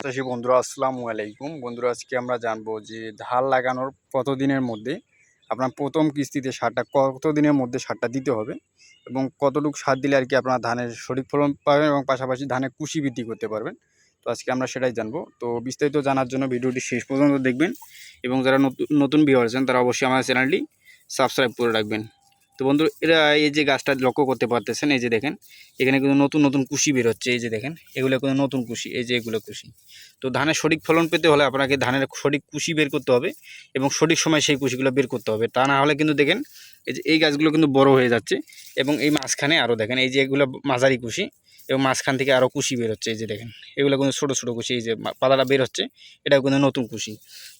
চাষি বন্ধুরা, আসসালামু আলাইকুম। বন্ধুরা, আজকে আমরা জানব যে ধান লাগানোর কতদিনের মধ্যে, আপনার প্রথম কিস্তিতে সারটা কত দিনের মধ্যে সারটা দিতে হবে এবং কতটুকু সার দিলে আর কি আপনার ধানের সঠিক ফলন পাবেন এবং পাশাপাশি ধানের কুশি বৃদ্ধি করতে পারবেন। তো আজকে আমরা সেটাই জানব। তো বিস্তারিত জানার জন্য ভিডিওটি শেষ পর্যন্ত দেখবেন এবং যারা নতুন নতুন ভিউ আছেন, তারা অবশ্যই আমার চ্যানেলটি সাবস্ক্রাইব করে রাখবেন। তো বন্ধু, এরা এই যে গাছটা লক্ষ্য করতে পারতেছেন, এই যে দেখেন, এখানে কিন্তু নতুন নতুন কুশি বেরোচ্ছে, এই যে দেখেন, এগুলো কিন্তু নতুন কুশি, এই যে এগুলো কুশি। তো ধানের সঠিক ফলন পেতে হলে আপনাকে ধানের সঠিক কুশি বের করতে হবে এবং সঠিক সময় সেই কুশিগুলো বের করতে হবে। তা না হলে কিন্তু দেখেন, এই যে এই গাছগুলো কিন্তু বড় হয়ে যাচ্ছে এবং এই মাঝখানে আরও দেখেন, এই যে এগুলো মাঝারি কুশি এবং মাঝখান থেকে আরও কুশি বের হচ্ছে, এই যে দেখেন। এগুলো কিন্তু ছোটো ছোটো কুশি, এই যে পাতাটা বের হচ্ছে, এটাও কিন্তু নতুন কুশি।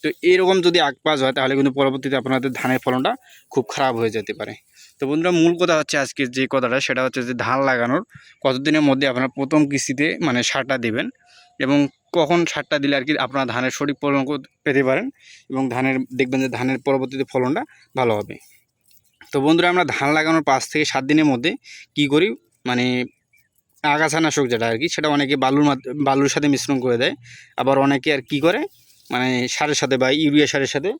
তো এরকম যদি আকপাজ হয়, তাহলে কিন্তু পরবর্তীতে আপনাদের ধানের ফলনটা খুব খারাপ হয়ে যেতে পারে। তো বন্ধুরা, মূল কথা হচ্ছে আজকে যে কথাটা, সেটা হচ্ছে যে ধান লাগানোর কতদিনের মধ্যে আপনারা প্রথম কিস্তিতে মানে সারটা দিবেন এবং কখন সারটা দিলে আর কি আপনারা ধানের সঠিক ফলন পেতে পারেন এবং ধানের, দেখবেন যে ধানের পরবর্তীতে ফলনটা ভালো হবে। তো বন্ধুরা, আমরা ধান লাগানোর পাঁচ থেকে সাত দিনের মধ্যে কি করি মানে আগাছানাশক যেটা আর কি, সেটা অনেকে বালুর বালুর সাথে মিশ্রণ করে দেয়। আবার অনেকে আর কি করে মানে সারের সাথে বা ইউরিয়া সারের সাথে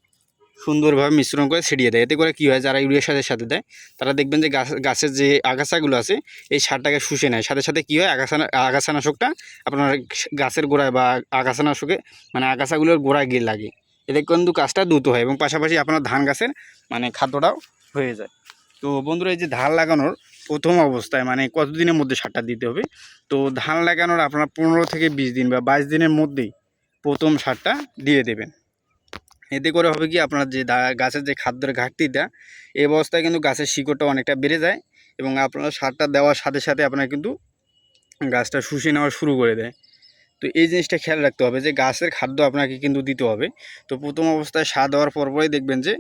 সুন্দরভাবে মিশ্রণ করে ছিটিয়ে দেয়। এতে করে কী হয়, যারা ইউরিয়া সারের সাথে দেয়, তারা দেখবেন যে গাছ, গাছের যে আগাছাগুলো আছে, এই সারটাকে শুষে নেয়। সাথে সাথে কী হয়, আগাছানা, আগাছানাশকটা আপনার গাছের গোড়ায় বা আগাছানাশকে মানে আগাছাগুলোর গোড়ায় গিয়ে লাগে। এতে কিন্তু কাজটা দ্রুত হয় এবং পাশাপাশি আপনার ধান গাছের মানে খাদ্যটাও হয়ে যায়। তো বন্ধুরা, এই যে ধান লাগানোর প্রথম অবস্থায় মানে কতদিনের মধ্যে সারটা দিতে হবে? তো ধান লাগানোর আপনার পনেরো থেকে বিশ দিন বা বাইশ দিনের মধ্যেই প্রথম সারটা দিয়ে দেবেন। এতে করে হবে কি, আপনার যে গাছের যে খাদ্যের ঘাটতিটা, এই অবস্থায় কিন্তু গাছের শিকড়টা অনেকটা বেড়ে যায় এবং আপনার সারটা দেওয়ার সাথে সাথে আপনার কিন্তু গাছটা শুষে নেওয়া শুরু করে দেয়। তো এই জিনিসটা খেয়াল রাখতে হবে যে গাছের খাদ্য আপনাকে কিন্তু দিতে হবে। তো প্রথম অবস্থায় সার দেওয়ার পরপরেই দেখবেন যে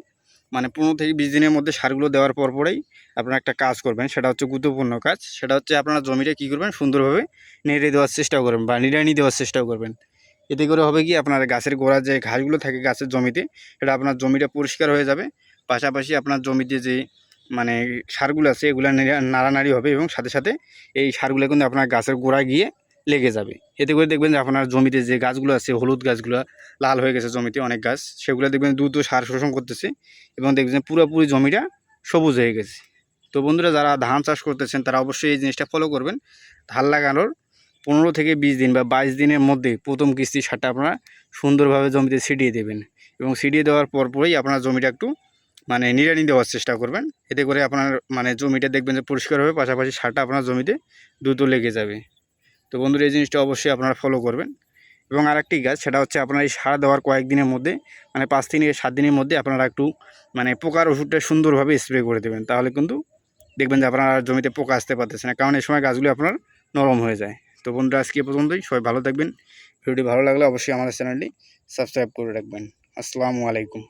মানে পনেরো থেকে বিশ দিনের মধ্যে সারগুলো দেওয়ার পর পরেই আপনারা একটা কাজ করবেন, সেটা হচ্ছে গুরুত্বপূর্ণ কাজ। সেটা হচ্ছে আপনারা জমিটা কী করবেন? সুন্দরভাবে নেড়ে দেওয়ার চেষ্টা করবেন বা নিড়ানি দেওয়ার চেষ্টা করবেন। এতে করে হবে কি? আপনার গাছের গোড়ার যে ঘাসগুলো থাকে গাছের জমিতে, সেটা আপনার জমিটা পরিষ্কার হয়ে যাবে। পাশাপাশি আপনার জমিতে যে মানে সারগুলো আছে, এগুলো নাড়ানাড়ি হবে এবং সাথে সাথে এই সারগুলো কিন্তু আপনার গাছের গোড়ায় গিয়ে লেগে যাবে। এতে করে দেখবেন যে আপনার জমিতে যে গাছগুলো আছে, হলুদ গাছগুলো, লাল হয়ে গেছে জমিতে অনেক গাছ, সেগুলো দেখবেন দ্রুত সার শোষণ করতেছে এবং দেখবেন পুরোপুরি জমিটা সবুজ হয়ে গেছে। তো বন্ধুরা, যারা ধান চাষ করতেছেন, তারা অবশ্যই এই জিনিসটা ফলো করবেন। ধান লাগানোর পনেরো থেকে বিশ দিন বা বাইশ দিনের মধ্যে প্রথম কিস্তি সারটা আপনারা সুন্দরভাবে জমিতে ছিটিয়ে দেবেন এবং ছিটিয়ে দেওয়ার পর পরপরই আপনার জমিটা একটু মানে নিড়ানি দেওয়ার চেষ্টা করবেন। এতে করে আপনার মানে জমিটা দেখবেন যে পরিষ্কার হবে পাশাপাশি সারটা আপনার জমিতে দ্রুত লেগে যাবে। তো বন্ধুরা, এই জিনিসটা অবশ্যই আপনারা ফলো করবেন। এবং আরেকটি গাছ সেটা হচ্ছে আপনার এই সার দেওয়ার কয়েকদিনের মধ্যে মানে পাঁচ থেকে সাত দিনের মধ্যে আপনারা একটু মানে পোকার ওষুধটা সুন্দরভাবে স্প্রে করে দেবেন। তাহলে কিন্তু দেখবেন যে আপনারা জমিতে পোকা আসতে পারতেছে না, কারণ এই সময় গাছগুলি আপনার নরম হয়ে যায়। তো বন্ধুরা, আজকে পর্যন্তই, সবাই ভালো থাকবেন। ভিডিওটি ভালো লাগলে অবশ্যই আমাদের চ্যানেলটি সাবস্ক্রাইব করে রাখবেন। আসসালামু আলাইকুম।